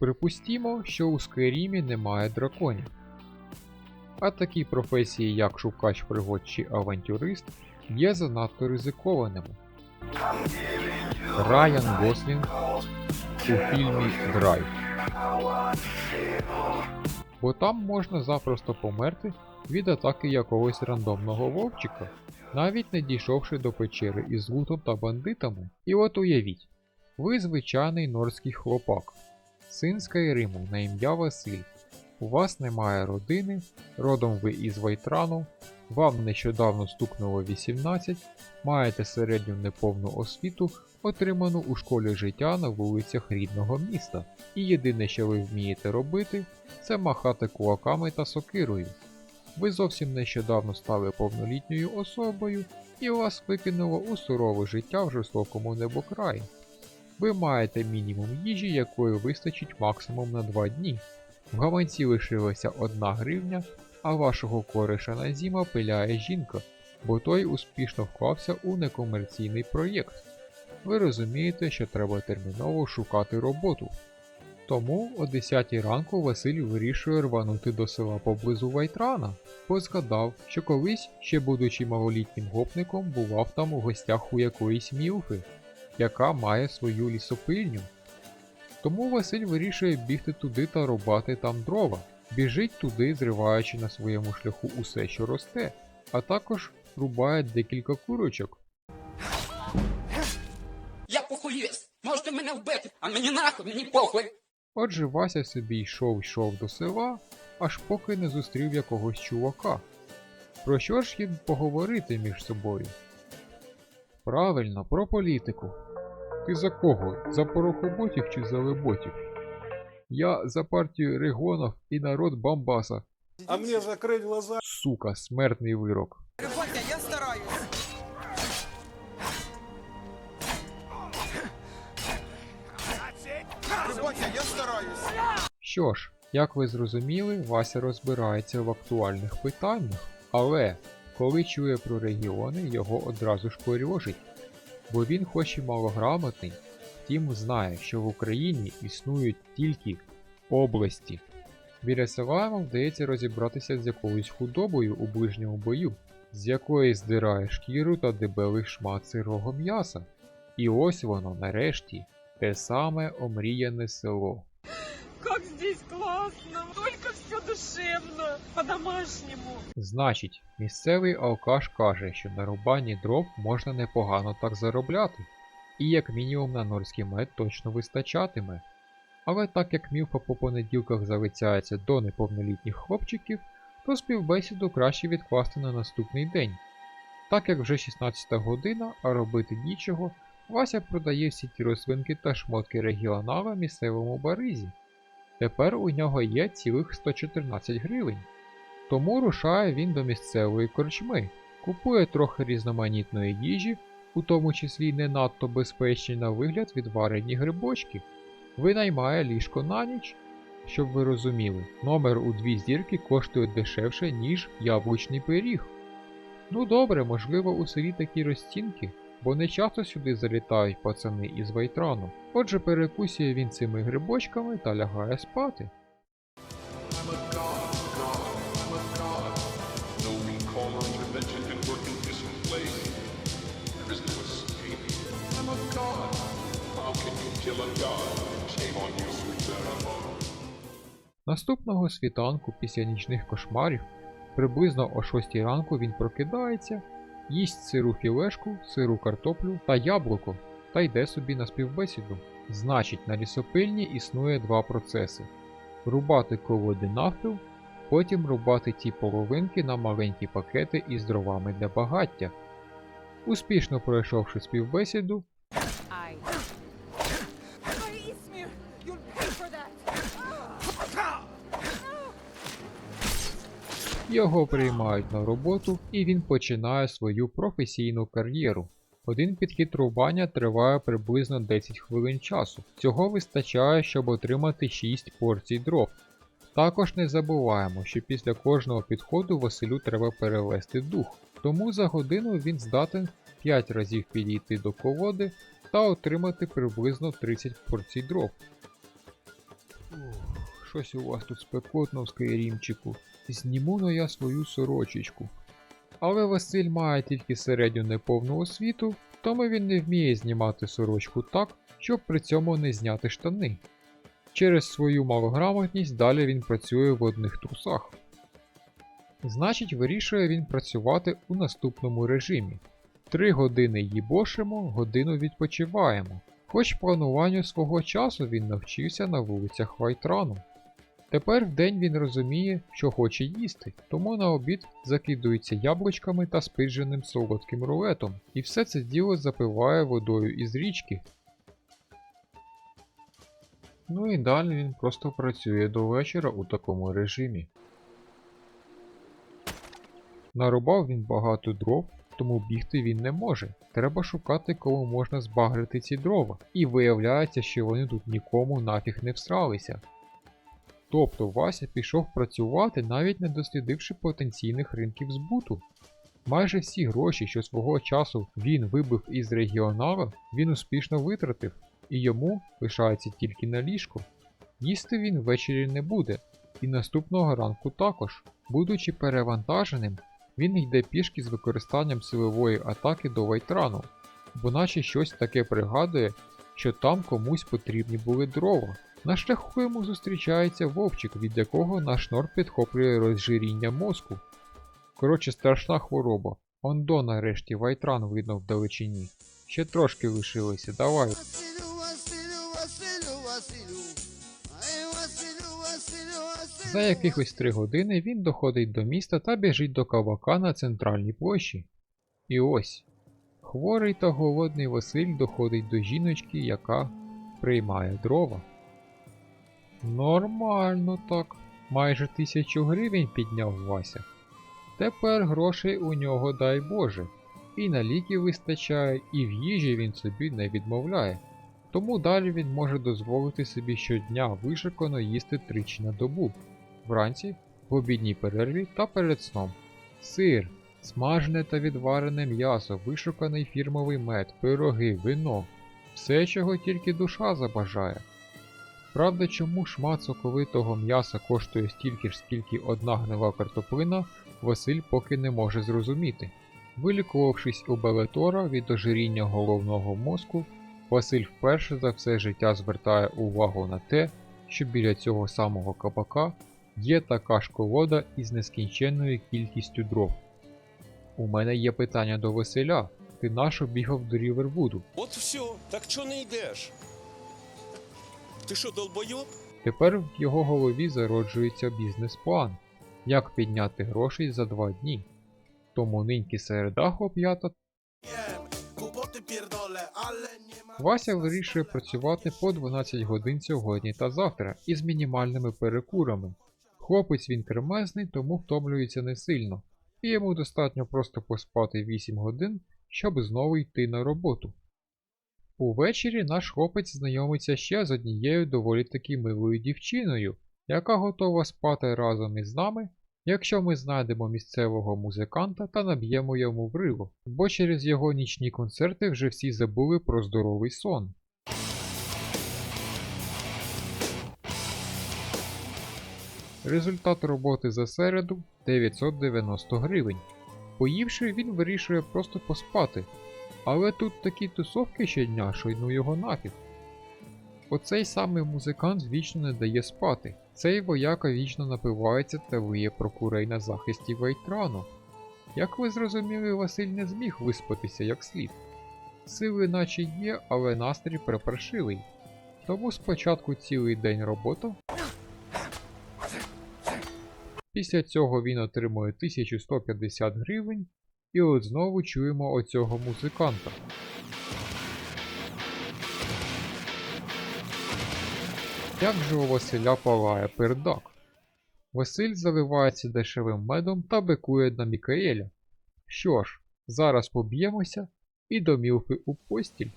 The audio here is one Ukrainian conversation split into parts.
Припустімо, що у Скайрімі немає драконів. А такі професії, як шукач пригод чи авантюрист, є занадто ризикованими. Райан Гослінг у фільмі Драйв. Бо там можна запросто померти від атаки якогось рандомного вовчика, навіть не дійшовши до печери із лутом та бандитами. І от уявіть, ви звичайний норський хлопак, син Скайриму на ім'я Василь. У вас немає родини, родом ви із Вайтрану, вам нещодавно стукнуло 18, маєте середню неповну освіту, отриману у школі життя на вулицях рідного міста. І єдине, що ви вмієте робити, це махати кулаками та сокирою. Ви зовсім нещодавно стали повнолітньою особою, і вас викинуло у сурове життя в жорстокому небокраї. Ви маєте мінімум їжі, якої вистачить максимум на 2 дні. В гаманці лишилася одна гривня, а вашого кореша Назіма пиляє жінка, бо той успішно вклався у некомерційний проєкт. Ви розумієте, що треба терміново шукати роботу. Тому о 10 ранку Василь вирішує рванути до села поблизу Вайтрана, бо згадав, що колись, ще будучи малолітнім гопником, бував там у гостях у якоїсь мілфи, яка має свою лісопильню. Тому Василь вирішує бігти туди та рубати там дрова, біжить туди, зриваючи на своєму шляху усе, що росте, а також рубає декілька курочок. Я похуєст. Можете мене вбити, а мені нахуй, мені похуй. Отже, Вася собі йшов йшов до села, аж поки не зустрів якогось чувака. Про що ж їм поговорити між собою? Правильно, про політику. Ти за кого? За порохоботів чи за леботів? Я за партію Регонов і народ Бамбаса. А мне закрыть глаза. Сука, смертний вирок. Батя, я стараюсь. Батя, я стараюсь. Що ж, як ви зрозуміли, Вася розбирається в актуальних питаннях, але коли чує про регіони, його одразу ж корьожить, бо він хоч і малограмотний, втім знає, що в Україні існують тільки області. Йому вдається розібратися з якоюсь худобою у ближньому бою, з якої здирає шкіру та дебелий шмат сирого м'яса. І ось воно, нарешті, те саме омріяне село. Как здесь классно! Только все душевно, по-домашнему. Значить, місцевий алкаш каже, що на рубанні дров можна непогано так заробляти, і як мінімум на норський мед точно вистачатиме. Але так як мілфа по понеділках залицяється до неповнолітніх хлопчиків, то співбесіду краще відкласти на наступний день. Так як вже 16 година, а робити нічого, Вася продає всі ті рослинки та шмотки регіонала місцевому баризі. Тепер у нього є цілих 114 гривень. Тому рушає він до місцевої корчми, купує трохи різноманітної їжі, у тому числі не надто безпечні на вигляд відварені грибочки, винаймає ліжко на ніч. Щоб ви розуміли, номер у дві зірки коштує дешевше, ніж яблучний пиріг. Ну добре, можливо, у селі такі розцінки, бо не часто сюди залітають пацани із Вайтрану. Отже, перекусує він цими грибочками та лягає спати. Наступного світанку після нічних кошмарів, приблизно о 6 ранку він прокидається, їсть сиру філешку, сиру картоплю та яблуко та йде собі на співбесіду. Значить, на лісопильні існує два процеси: рубати колоди навпіл, потім рубати ті половинки на маленькі пакети із дровами для багаття. Успішно пройшовши співбесіду, Ай. Його приймають на роботу і він починає свою професійну кар'єру. Один підхід рубання триває приблизно 10 хвилин часу. Цього вистачає, щоб отримати 6 порцій дров. Також не забуваємо, що після кожного підходу Василю треба перевести дух, тому за годину він здатен 5 разів підійти до колоди та отримати приблизно 30 порцій дров. Щось у вас тут спекотно в Скайрімчику. Зніму на я свою сорочечку. Але Василь має тільки середню неповну освіту, тому він не вміє знімати сорочку так, щоб при цьому не зняти штани. Через свою малограмотність далі він працює в одних трусах. Значить, вирішує він працювати у наступному режимі. Три години їбошимо, годину відпочиваємо. Хоч плануванню свого часу він навчився на вулицях Вайтрану. Тепер вдень він розуміє, що хоче їсти, тому на обід закидується яблучками та спидженим солодким рулетом, і все це діло запиває водою із річки. Ну і далі він просто працює до вечора у такому режимі. Нарубав він багато дров, тому бігти він не може. Треба шукати, кому можна збагрити ці дрова. І виявляється, що вони тут нікому нафіг не всралися. Тобто Вася пішов працювати, навіть не дослідивши потенційних ринків збуту. Майже всі гроші, що свого часу він вибив із регіонала, він успішно витратив, і йому лишається тільки на ліжку. Їсти він ввечері не буде, і наступного ранку також. Будучи перевантаженим, він йде пішки з використанням силової атаки до Вайтрану, бо наче щось таке пригадує, що там комусь потрібні були дрова. На шляху йому зустрічається вовчик, від якого наш шнор підхоплює розжиріння мозку. Коротше, страшна хвороба. Ондо нарешті Вайтран видно вдалечині. Ще трошки лишилося, давай. За якихось три години він доходить до міста та біжить до кавака на центральній площі. І ось. Хворий та голодний Василь доходить до жіночки, яка приймає дрова. Нормально так. Майже тисячу гривень підняв Вася. Тепер грошей у нього дай Боже. І на ліки вистачає, і в їжі він собі не відмовляє. Тому далі він може дозволити собі щодня вишикано їсти тричі на добу. Вранці, в обідній перерві та перед сном. Сир, смажене та відварене м'ясо, вишуканий фірмовий мед, пироги, вино. Все, чого тільки душа забажає. Правда, чому шмат соковитого м'яса коштує стільки ж, скільки одна гнила картоплина, Василь поки не може зрозуміти. Вилікувавшись у Белетора від ожиріння головного мозку, Василь вперше за все життя звертає увагу на те, що біля цього самого кабака є така ж колода із нескінченною кількістю дров. У мене є питання до Василя. Ти нащо бігав до Рівервуду? От все, так чого не йдеш? Ти що, долбойоб? Тепер в його голові зароджується бізнес-план, як підняти грошей за два дні. Тому ниньки середа хлоп'ята Вася вирішує працювати по 12 годин сьогодні та завтра із мінімальними перекурами. Хлопець він кремезний, тому втомлюється не сильно, і йому достатньо просто поспати 8 годин, щоб знову йти на роботу. Увечері наш хлопець знайомиться ще з однією доволі таки милою дівчиною, яка готова спати разом із нами, якщо ми знайдемо місцевого музиканта та наб'ємо йому в рило, бо через його нічні концерти вже всі забули про здоровий сон. Результат роботи за середу 990 гривень. Поївши, він вирішує просто поспати. Але тут такі тусовки щодня, що ну його нафіг. Оцей самий музикант вічно не дає спати. Цей вояка вічно напивається та виє про курей на захисті Вейтрану. Як ви зрозуміли, Василь не зміг виспатися як слід. Сили наче є, але настрій припаршивий. Тому спочатку цілий день робота. Після цього він отримує 1150 гривень, і от знову чуємо оцього музиканта. Як же у Василя палає пердак? Василь заливається дешевим медом та бикує на Мікаеля. Що ж, зараз поб'ємося і до Мілфи у постіль.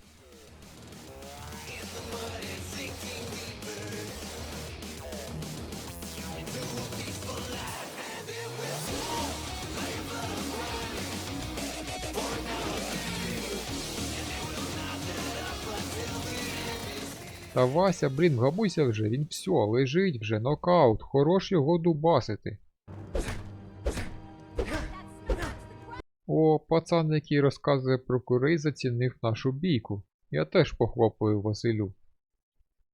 Та Вася, блін, гамуйся вже, він все, лежить вже, нокаут, хорош його дубасити. О, пацан, який розказує про курей, зацінив нашу бійку. Я теж похлопаю Василю.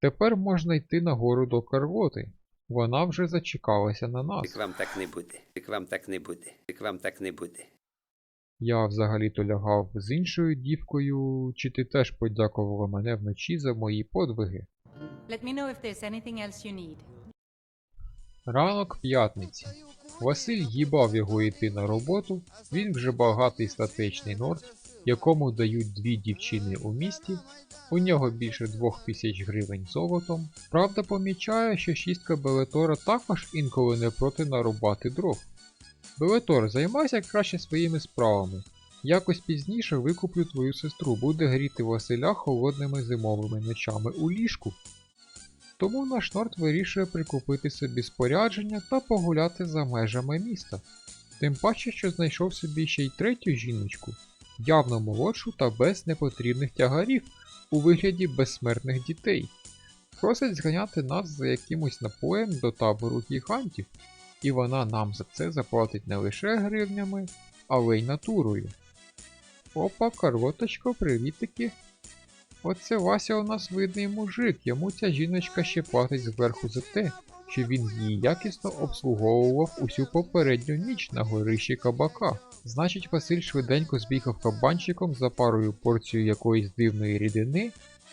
Тепер можна йти нагору до Карвоти. Вона вже зачекалася на нас. Так вам так не буде. Так вам так не буде. Так вам так не буде. Я взагалі-то лягав з іншою дівкою, чи ти теж подякувала мене вночі за мої подвиги? Let me know if there's anything else you need. Ранок п'ятниці. Василь їбав його йти на роботу, він вже багатий статечний норд, якому дають дві дівчини у місті, у нього більше двох тисяч гривень золотом. Правда помічає, що шістка Белетора також інколи не проти нарубати дров. Белетор, займайся краще своїми справами. Якось пізніше викуплю твою сестру, буде гріти Василя холодними зимовими ночами у ліжку. Тому наш Норд вирішує прикупити собі спорядження та погуляти за межами міста. Тим паче, що знайшов собі ще й третю жіночку, явно молодшу та без непотрібних тягарів у вигляді безсмертних дітей. Просить зганяти нас за якимось напоєм до табору гігантів, і вона нам за це заплатить не лише гривнями, але й натурою. Опа, карвоточко, привітики. Оце Вася у нас видний мужик, йому ця жіночка ще платить зверху за те, що він її якісно обслуговував усю попередню ніч на горищі кабака. Значить, Василь швиденько збігав кабанчиком за парою порцію якоїсь дивної рідини.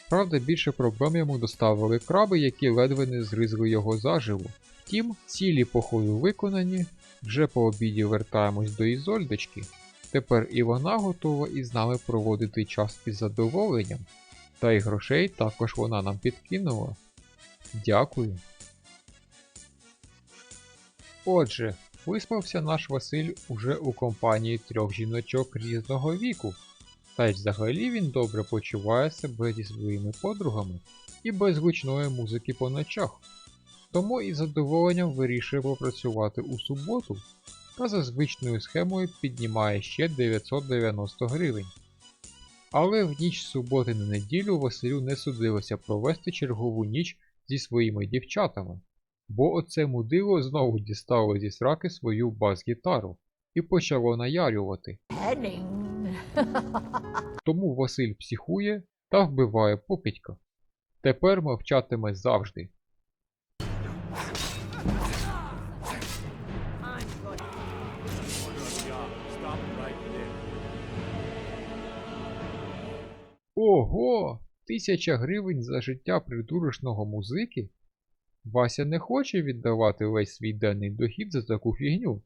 Правда, більше проблем йому доставили краби, які ледве не згризли його заживо. Втім, цілі походу виконані, вже по обіді вертаємось до Ізольдочки. Тепер і вона готова із нами проводити час із задоволенням. Та й грошей також вона нам підкинула. Дякую. Отже, виспався наш Василь уже у компанії трьох жіночок різного віку. Та й взагалі він добре почуває себе зі своїми подругами і без гучної музики по ночах. Тому із задоволенням вирішує попрацювати у суботу та за звичною схемою піднімає ще 990 гривень. Але в ніч з суботи на неділю Василю не судилося провести чергову ніч зі своїми дівчатами, бо оце мудило знову дістало зі сраки свою бас-гітару і почало наярювати. Тому Василь психує та вбиває покидька. Тепер мовчатиме завжди. Ого! Тисяча гривень за життя придурочного музики? Вася не хоче віддавати весь свій денний дохід за таку фігню.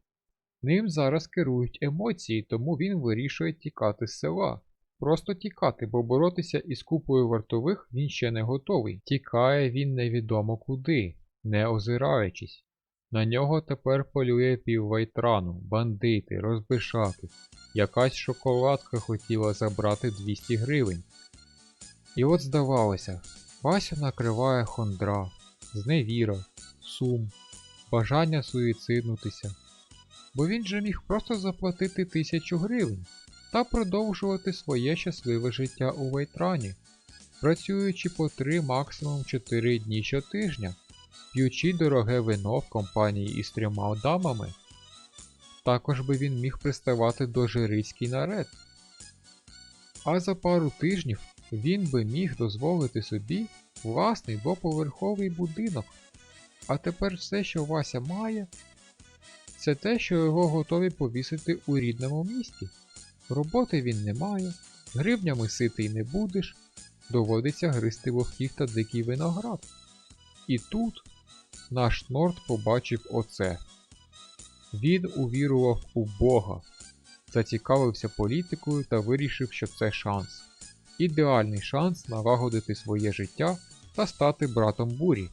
Ним зараз керують емоції, тому він вирішує тікати з села. Просто тікати, бо боротися із купою вартових він ще не готовий. Тікає він невідомо куди, не озираючись. На нього тепер полює піввайтрану, бандити, розбишаки. Якась шоколадка хотіла забрати 200 гривень. І от здавалося, Вася накриває хондра, зневіра, сум, бажання суїциднутися. Бо він же міг просто заплатити тисячу гривень та продовжувати своє щасливе життя у Вайтрані, працюючи по 3 максимум 4 дні щотижня, п'ючи дороге вино в компанії із трьома дамами. Також би він міг приставати до жирицький наред. А за пару тижнів він би міг дозволити собі власний двоповерховий будинок. А тепер все, що Вася має, це те, що його готові повісити у рідному місті. Роботи він не має, гривнями ситий не будеш, доводиться гризти вовків та дикий виноград. І тут наш Норд побачив оце. Він увірував у Бога, зацікавився політикою та вирішив, що це шанс. Ідеальний шанс налагодити своє життя та стати братом бурі.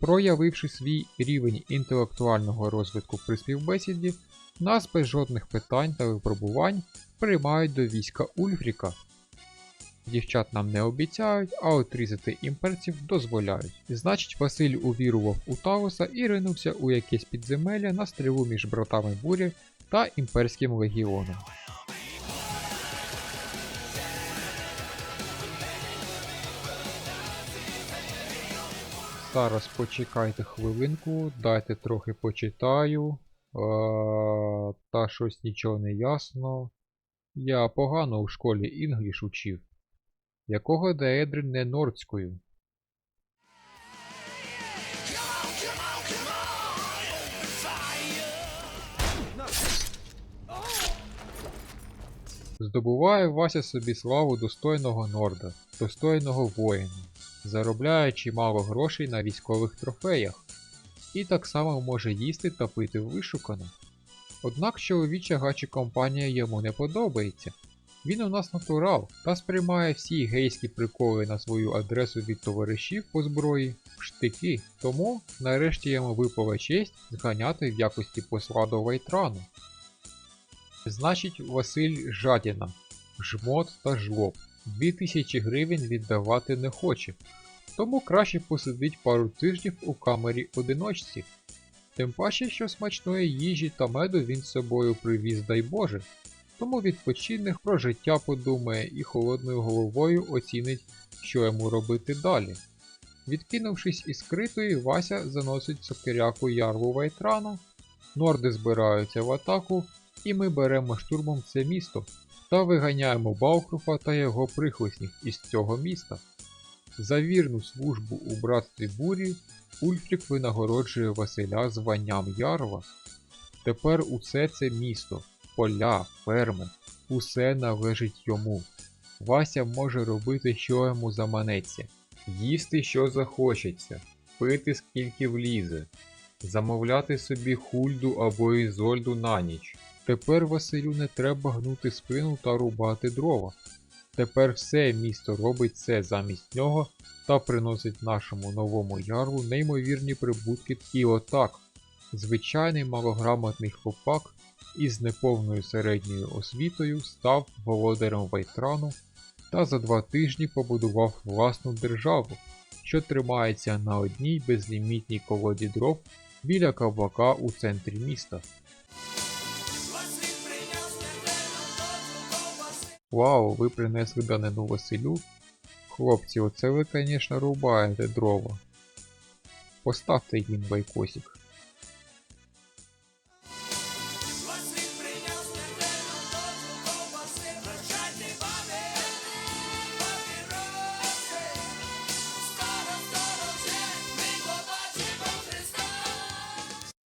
Проявивши свій рівень інтелектуального розвитку при співбесіді, нас без жодних питань та випробувань приймають до війська Ульфріка. Дівчат нам не обіцяють, а отрізати імперців дозволяють. Значить, Василь увірував у Тауса і ринувся у якесь підземелля на стрілу між братами бурі та імперським легіоном. Зараз почекайте хвилинку, дайте трохи почитаю. Е, та щось нічого не ясно. Я погано у школі інгліш учив. Якого деедри не нордською? Здобуває Вася собі славу достойного норда, достойного воїна, заробляє чимало грошей на військових трофеях, і так само може їсти та пити вишукано. Однак чоловіча гачі компанія йому не подобається. Він у нас натурал та сприймає всі гейські приколи на свою адресу від товаришів по зброї в штики, тому нарешті йому випала честь зганяти в якості посла до Вайтрану. Значить, Василь жадіна, жмот та жлоб. 2000 гривень віддавати не хоче, тому краще посидить пару тижнів у камері одиночці. Тим паче, що смачної їжі та меду він з собою привіз, дай Боже, тому відпочине, про життя подумає і холодною головою оцінить, що йому робити далі. Відкинувшись із критої, Вася заносить сокиряку ярву Вайтрана, норди збираються в атаку, і ми беремо штурмом це місто та виганяємо Баухруфа та його прихвостнів із цього міста. За вірну службу у братстві бурі Ульфрік винагороджує Василя званням Ярва. Тепер усе це місто, поля, ферми, усе належить йому. Вася може робити, що йому заманеться, їсти, що захочеться, пити скільки влізе, замовляти собі хульду або ізольду на ніч. Тепер Василю не треба гнути спину та рубати дрова. Тепер все місто робить це замість нього та приносить нашому новому яру неймовірні прибутки. І отак, звичайний малограмотний хлопак із неповною середньою освітою став володарем Вайтрану та за два тижні побудував власну державу, що тримається на одній безлімітній колоді дров біля кабака у центрі міста. Вау, ви принесли данину Василю? Хлопці, оце ви, звісно, рубаєте дрова. Поставте їм байкосик.